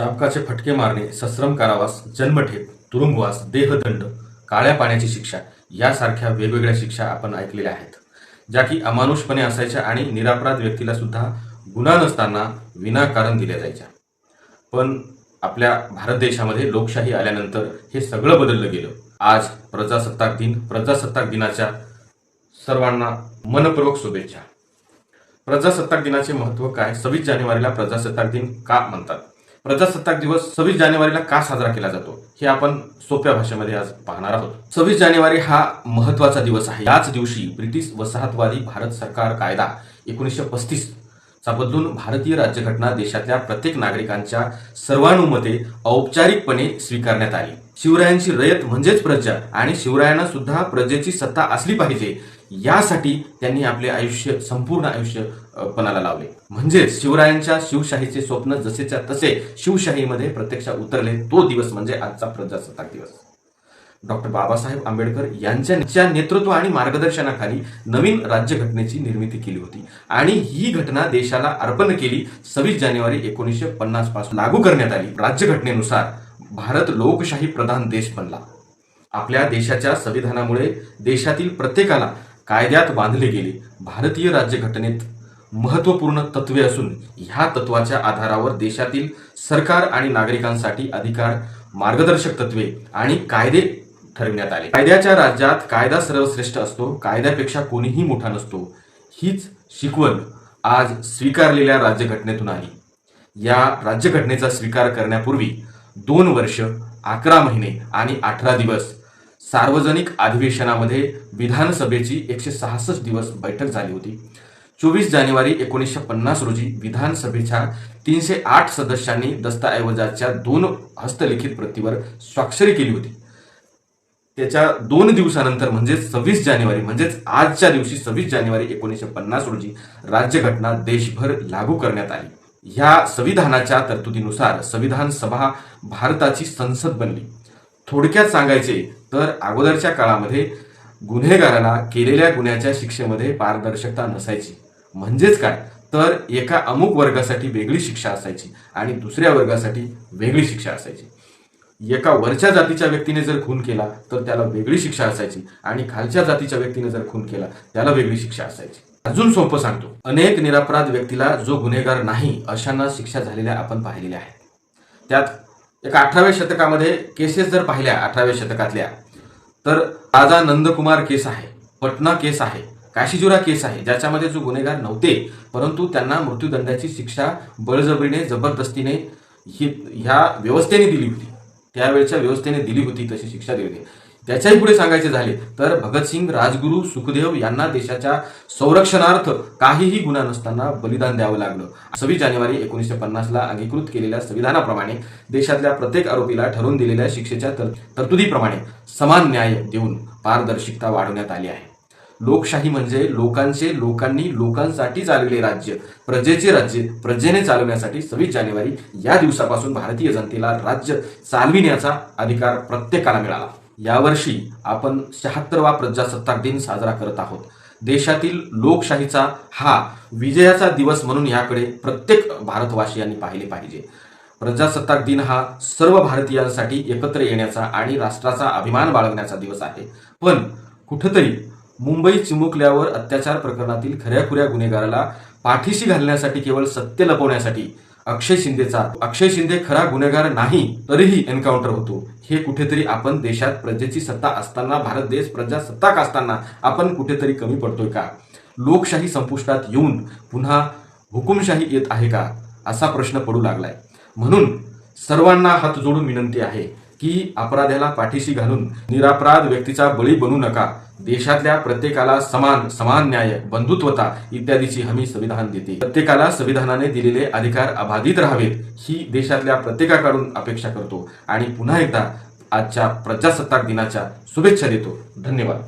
चाबकाचे फटके मारणे सश्रम कारावास जन्मठेप तुरुंगवास देहदंड काळ्या पाण्याची शिक्षा यासारख्या वेगवेगळ्या शिक्षा आपण ऐकलेल्या आहेत. ज्या की अमानुषपणे असायच्या आणि निरापराध व्यक्तीला सुद्धा गुन्हा नसताना विनाकारण दिल्या जायच्या. पण आपल्या भारत देशामध्ये लोकशाही आल्यानंतर हे सगळं बदललं गेलं. आज प्रजासत्ताक दिन प्रजासत्ताक दिनाच्या सर्वांना मनपूर्वक शुभेच्छा. प्रजासत्ताक दिनाचे महत्त्व काय? सव्वीस जानेवारीला प्रजासत्ताक दिन का म्हणतात? प्रजासत्ताक दिवस सव्वीस जानेवारीला का साजरा केला जातो हे आपण सोप्या भाषेमध्ये आज पाहणार आहोत. सव्वीस जानेवारी हा महत्त्वाचा दिवस आहे. याच दिवशी ब्रिटिश वसाहतवादी भारत सरकार कायदा एकोणीसशे पस्तीस चा बदलून भारतीय राज्यघटना देशातल्या प्रत्येक नागरिकांच्या सर्वानुमते औपचारिकपणे स्वीकारण्यात आली. शिवरायांची रयत म्हणजेच प्रजा आणि शिवरायांना सुद्धा प्रजेची सत्ता असली पाहिजे यासाठी त्यांनी आपले आयुष्य संपूर्ण आयुष्य पणाला लावले. म्हणजेच शिवरायांच्या शिवशाहीचे स्वप्न जसेच्या तसे शिवशाहीमध्ये प्रत्यक्षात उतरले तो दिवस म्हणजे आजचा प्रजासत्ताक दिवस. डॉक्टर बाबासाहेब आंबेडकर यांच्या नेतृत्व आणि मार्गदर्शनाखाली नवीन राज्यघटनेची निर्मिती केली होती आणि ही घटना देशाला अर्पण केली. सव्वीस जानेवारी एकोणीसशे पन्नासपासून लागू करण्यात आली. राज्यघटनेनुसार भारत लोकशाही प्रधान देश बनला. आपल्या देशाच्या संविधानामुळे देशातील प्रत्येकाला कायद्यात बांधले गेले भारतीय राज्यघटनेत महत्त्वपूर्ण तत्वे असून ह्या तत्वाच्या आधारावर देशातील सरकार आणि नागरिकांसाठी अधिकार मार्गदर्शक तत्वे आणि कायदे ठरविण्यात आले. कायद्याच्या राज्यात कायदा सर्वश्रेष्ठ असतो कायद्यापेक्षा कोणीही मोठा नसतो. हीच शिकवण आज स्वीकारलेल्या राज्यघटनेतून आली. या राज्यघटनेचा स्वीकार करण्यापूर्वी दोन वर्ष अकरा महिने आणि अठरा दिवस. सार्वजनिक अधिवेशनामध्ये विधानसभेची एकशे सहासष्ट दिवस बैठक झाली होती. चोवीस जानेवारी एकोणीसशे पन्नास रोजी विधानसभेच्या तीनशे आठ सदस्यांनी दस्तऐवजाच्या दोन हस्तलिखित प्रतीवर स्वाक्षरी केली होती. त्याच्या दोन दिवसानंतर म्हणजेच सव्वीस जानेवारी म्हणजेच आजच्या दिवशी सव्वीस जानेवारी एकोणीसशे पन्नास रोजी राज्यघटना देशभर लागू करण्यात आली. ह्या संविधानाच्या तरतुदीनुसार संविधान सभा भारताची संसद बनली. थोडक्यात सांगायचे तर अगोदरच्या काळामध्ये गुन्हेगाराला केलेल्या गुन्ह्याच्या शिक्षेमध्ये पारदर्शकता नसायची. म्हणजेच काय? तर एका अमुक वर्गासाठी वेगळी शिक्षा असायची आणि दुसऱ्या वर्गासाठी वेगळी शिक्षा असायची. एका वरच्या जातीच्या व्यक्तीने जर खून केला तर त्याला वेगळी शिक्षा असायची आणि खालच्या जातीच्या व्यक्तीने जर खून केला त्याला वेगळी शिक्षा असायची. अजून सोपं सांगतो. अनेक निरापराध व्यक्तीला जो गुन्हेगार नाही अशांना शिक्षा झालेल्या आपण पाहिलेल्या आहेत. त्यात एका अठराव्या शतकामध्ये केसेस जर पाहिल्या अठराव्या शतकातल्या तर राजा नंदकुमार केस आहे पटना केस आहे काशीजुरा केस आहे ज्याच्यामध्ये जो गुन्हेगार नव्हते परंतु त्यांना मृत्यूदंडाची शिक्षा बळजबरीने जबरदस्तीने ही ह्या व्यवस्थेने दिली होती. त्यावेळच्या व्यवस्थेने दिली होती तशी शिक्षा दिली होती. त्याच्याही पुढे सांगायचे झाले तर भगतसिंग राजगुरू सुखदेव यांना देशाच्या संरक्षणार्थ काहीही गुन्हा नसताना बलिदान द्यावं लागलं. सव्वीस जानेवारी एकोणीसशे पन्नासला अंगीकृत केलेल्या संविधानाप्रमाणे देशातल्या प्रत्येक आरोपीला ठरवून दिलेल्या शिक्षेच्या तरतुदीप्रमाणे समान न्याय देऊन पारदर्शकता वाढवण्यात आली आहे. लोकशाही म्हणजे लोकांचे लोकांनी लोकांसाठी चालविले राज्य प्रजेचे राज्य प्रजेने चालवण्यासाठी सव्वीस जानेवारी या दिवसापासून भारतीय जनतेला राज्य चालविण्याचा अधिकार प्रत्येकाला मिळाला. यावर्षी आपण शहात्तरवा प्रजासत्ताक दिन साजरा करत आहोत. देशातील लोकशाहीचा हा विजयाचा दिवस म्हणून याकडे प्रत्येक भारतवासियांनी पाहिले पाहिजे. प्रजासत्ताक दिन हा सर्व भारतीयांसाठी एकत्र येण्याचा आणि राष्ट्राचा अभिमान बाळगण्याचा दिवस आहे. पण कुठंतरी मुंबई चिमुकल्यावर अत्याचार प्रकरणातील खऱ्याखुऱ्या गुन्हेगाराला पाठीशी घालण्यासाठी केवळ सत्य लपवण्यासाठी अक्षय शिंदेचा. अक्षय शिंदे खरा गुन्हेगार नाही तरीही एन्काउंटर होतो. हे कुठेतरी आपण देशात प्रजेची सत्ता असताना भारत देश प्रजासत्ताक असताना आपण कुठेतरी कमी पडतोय का? लोकशाही संपुष्टात येऊन पुन्हा हुकुमशाही येत आहे का? असा प्रश्न पडू लागलाय. म्हणून सर्वांना हात जोडून विनंती आहे की अपराध्याला पाठीशी घालून निरापराध व्यक्तीचा बळी बनू नका. देशातल्या प्रत्येकाला समान समान न्याय बंधुत्वता इत्यादीची हमी संविधान देते. प्रत्येकाला संविधानाने दिलेले अधिकार अबाधित राहावेत ही देशातल्या प्रत्येकाकडून अपेक्षा करतो. आणि पुन्हा एकदा आजच्या प्रजासत्ताक दिनाच्या शुभेच्छा देतो. धन्यवाद.